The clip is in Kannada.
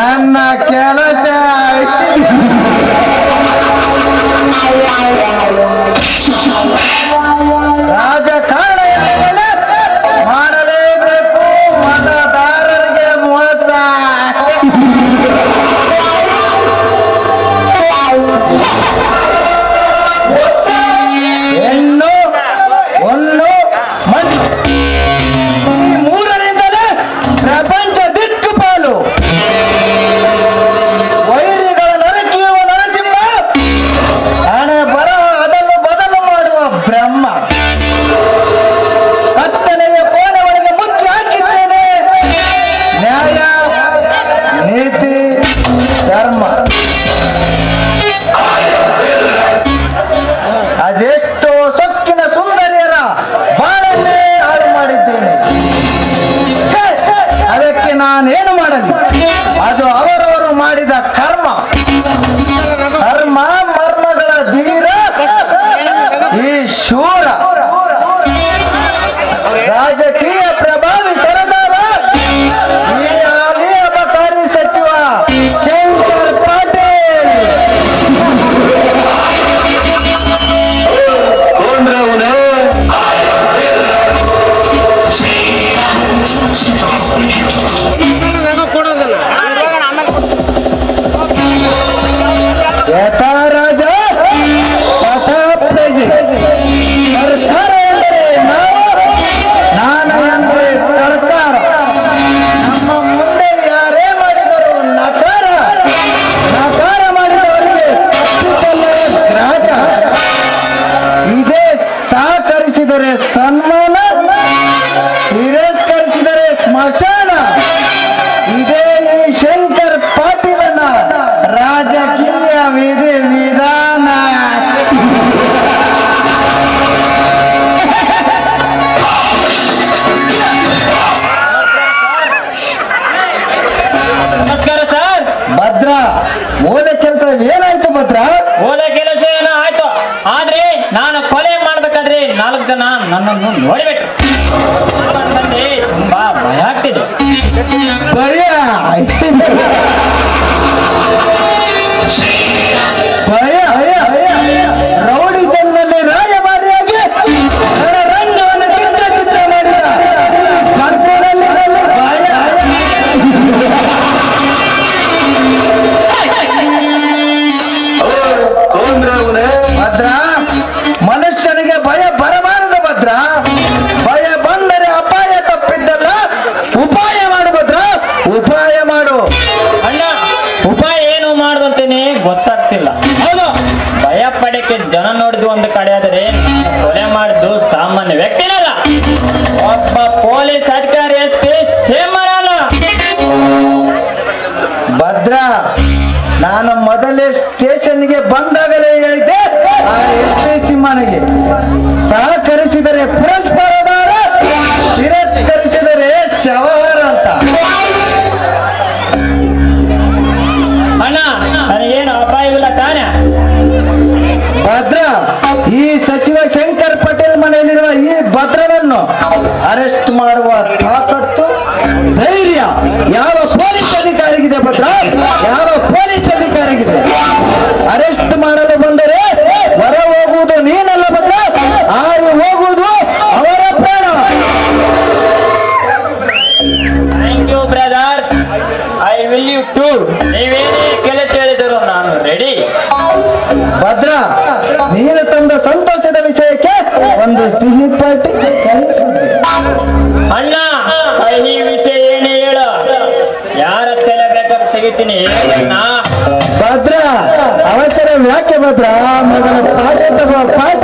ನನ್ನ ಕೆಲ ಅದು ಅವರವರು ಮಾಡಿದ ಕರ್ಮ. ಕರ್ಮ ಮರ್ಮಗಳ ಧೀರ. ಈ ಶೂರ ನನ್ನನ್ನು ನೋಡಬೇಕು ಬಂದೆ ತುಂಬಾ ಭಯ ಆಗ್ತಿದೆ ಭಯ ಭಯ ಭಯ ಪೊಲೀಸ್ ಅಧಿಕಾರಿ ಎಸ್ಪಿ ಸೇಮರಾನ ಭದ್ರ, ನಾನು ಮೊದಲೇ ಸ್ಟೇಷನ್ಗೆ ಬಂದಾಗಲೇ ಹೇಳಿದ್ದೆ. ಆ ಎಸ್ ಪಿ ಸಿಂಹನಿಗೆ ಸಹಕರಿಸಿದರೆ ಪುರ ಈ ಸಚಿವ ಶಂಕರ್ ಪಟೇಲ್ ಮನೆಯಲ್ಲಿರುವ ಈ ಭದ್ರನನ್ನು ಅರೆಸ್ಟ್ ಮಾಡುವ ತಾಕತ್ತು ಕರಿತೀನಿ ಭದ್ರ ಅವಸರ ಯಾಕೆ ಭದ್ರ. ಮಗನ ಪಾಠ ತಗೋ ಪಾಠ.